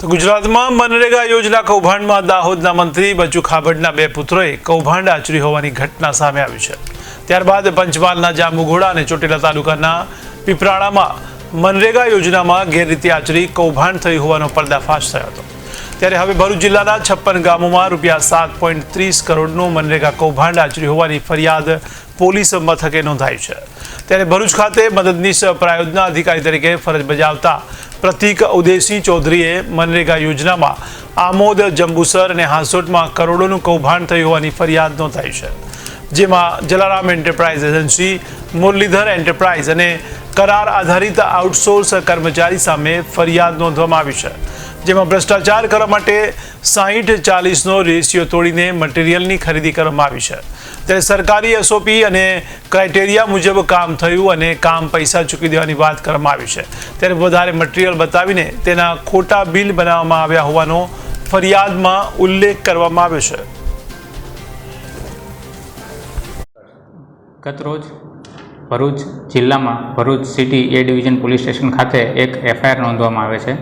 તો ગુજરાતમાં મનરેગા યોજના કૌભાંડમાં દાહોદના મંત્રી બચુ ખાબડના બે પુત્રોએ કૌભાંડ આચરી હોવાની ઘટના સામે આવી છે. ત્યારબાદ પંચમહાલના જાંબુઘોડા અને ચોટીલા તાલુકાના પીપરાણામાં મનરેગા યોજનામાં ગેરરીતિ આચરી કૌભાંડ થઈ હોવાનો પર્દાફાશ થયો હતો. ત્યારે હવે ભરૂચ જિલ્લાના છપ્પન ગામોમાં રૂપિયા સાત પોઈન્ટ ત્રીસ કરોડનું મનરેગા કૌભાંડ આચર્યું હોવાની ફરિયાદ પોલીસ મથકે નોંધાઈ છે. ત્યારે ભરૂચ ખાતે મદદનીશ પ્રાયોજના અધિકારી તરીકે ફરજ બજાવતા પ્રતિક ઉદયસિંહ ચૌધરીએ મનરેગા યોજનામાં આમોદ, જંબુસર અને હાંસોટમાં કરોડોનું કૌભાંડ થયું હોવાની ફરિયાદ નોંધાઈ છે. જેમાં Jalaram enterprise agency, Muralidhar enterprise અને કરાર આધારિત આઉટસોર્સ કર્મચારી સામે ફરિયાદ નોંધવામાં આવી છે. જેમાં ભ્રષ્ટાચાર કરવા માટે સાહીઠ ચાલીસનો રેશિયો તોડીને મટીરિયલની ખરીદી કરવામાં આવી છે. ત્યારે સરકારી એસઓપી અને ક્રાઇટેરિયા મુજબ કામ થયું અને કામ પૈસા ચૂકી દેવાની વાત કરવામાં આવી છે. ત્યારે વધારે મટીરિયલ બતાવીને તેના ખોટા બિલ બનાવવામાં આવ્યા હોવાનો ફરિયાદમાં ઉલ્લેખ કરવામાં આવ્યો છે. ગતરોજ ભરૂચ જિલ્લામાં Bharuch city A division police station ખાતે એક એફઆઈઆર નોંધવામાં આવે છે.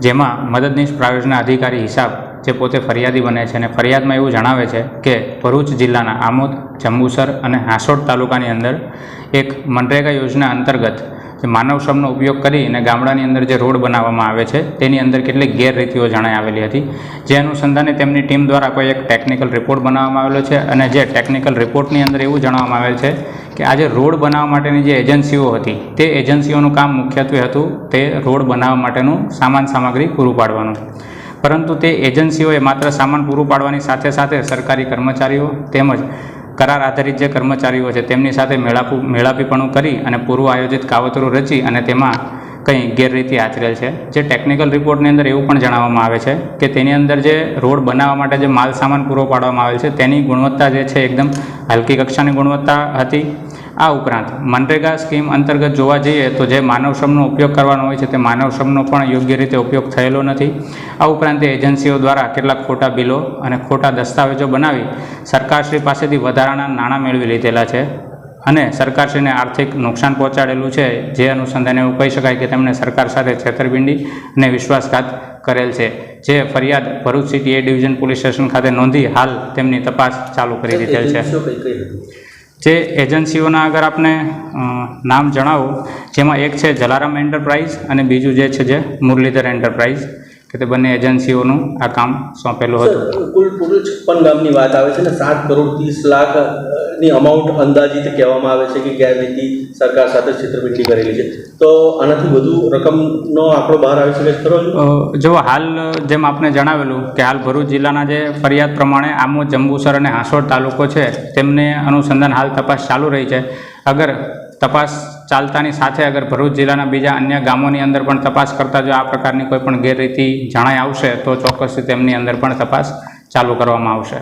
જેમાં મદદનીશ પ્રાયોજના અધિકારી હિસાબ, જે પોતે ફરિયાદી બને છે અને ફરિયાદમાં એવું જણાવે છે કે ભરૂચ જિલ્લાના આમોદ, જંબુસર અને હાંસોડ તાલુકાની અંદર એક મનરેગા યોજના અંતર્ગત જે માનવ શ્રમનો ઉપયોગ કરીને ગામડાની અંદર જે રોડ બનાવવામાં આવે છે, તેની અંદર કેટલીક ગેરરીતિઓ જણાઈ આવેલી હતી. જે અનુસંધાને તેમની ટીમ દ્વારા કોઈ એક ટેકનિકલ રિપોર્ટ બનાવવામાં આવેલો છે અને જે ટેકનિકલ રિપોર્ટની અંદર એવું જણાવવામાં આવેલ છે કે આજે રોડ બનાવવા માટેની જે એજન્સીઓ હતી, તે એજન્સીઓનું કામ મુખ્યત્વે હતું તે રોડ બનાવવા માટેનું સામાન સામગ્રી પૂરું પાડવાનું. પરંતુ તે એજન્સીઓએ માત્ર સામાન પૂરું પાડવાની સાથે સાથે સરકારી કર્મચારીઓ તેમજ કરાર આધારિત જે કર્મચારીઓ છે, તેમની સાથે મેળાપુ, મેળાપીપણું કરી અને પૂર્વ આયોજિત કાવતરું રચી અને તેમાં કંઈ ગેરરીતિ આચરેલ છે. જે ટેકનિકલ રિપોર્ટની અંદર એવું પણ જણાવવામાં આવે છે કે તેની અંદર જે રોડ બનાવવા માટે જે માલ સામાન પૂરો પાડવામાં આવેલ છે, તેની ગુણવત્તા જે છે એકદમ હલકી કક્ષાની ગુણવત્તા હતી. આ ઉપરાંત મનરેગા સ્કીમ અંતર્ગત જોવા જઈએ તો જે માનવ શ્રમનો ઉપયોગ કરવાનો હોય છે, તે માનવ શ્રમનો પણ યોગ્ય રીતે ઉપયોગ થયેલો નથી. આ ઉપરાંત એજન્સીઓ દ્વારા કેટલાક ખોટા બિલો અને ખોટા દસ્તાવેજો બનાવી સરકારશ્રી પાસેથી વધારાના નાણાં મેળવી લીધેલા છે. અને સરકારશ્રીને આર્થિક નુકસાન પહોંચાડેલું છે જે અનુસંધાને એવું કહી શકાય કે તેમણે સરકાર સાથે છેતરપિંડી અને વિશ્વાસઘાત કરેલ છે. જે ફરિયાદ Bharuch city A division police station ખાતે નોંધી હાલ તેમની તપાસ ચાલુ કરી દીધેલ છે. જે એજન્સીઓના અગર આપને નામ જણાવું જેમાં એક છે જલારામ એન્ટરપ્રાઇઝ અને બીજું જે છે જે મુરલીધર એન્ટરપ્રાઇઝ કે તે બંને એજન્સીઓનું આ કામ સોંપેલું હતું. કુલ ટોટલ છપ્પન ગામની વાત આવે છે ને સાત કરોડ ત્રીસ લાખ ની અમાઉન્ટ અંદાજિત કહેવામાં આવે છે કે ગેરરીતિ સરકાર સાથે છેતરપિંડી કરેલી છે. તો આનાથી વધુ રકમનો આંકડો બહાર આવી શકે ખરો જો હાલ જેમ આપને જણાવેલું કે હાલ ભરૂચ જિલ્લાના જે ફરિયાદ પ્રમાણે આમો જંબુસર અને હાંસોડ તાલુકો છે, તેમને અનુસંધાન હાલ તપાસ ચાલુ રહી છે. અગર તપાસ ચાલતાની સાથે અગર ભરૂચ જિલ્લાના બીજા અન્ય ગામોની અંદર પણ તપાસ કરતા જો આ પ્રકારની કોઈ પણ ગેરરીતિ જણાઈ આવશે, તો ચોક્કસથી તેમની અંદર પણ તપાસ ચાલુ કરવામાં આવશે.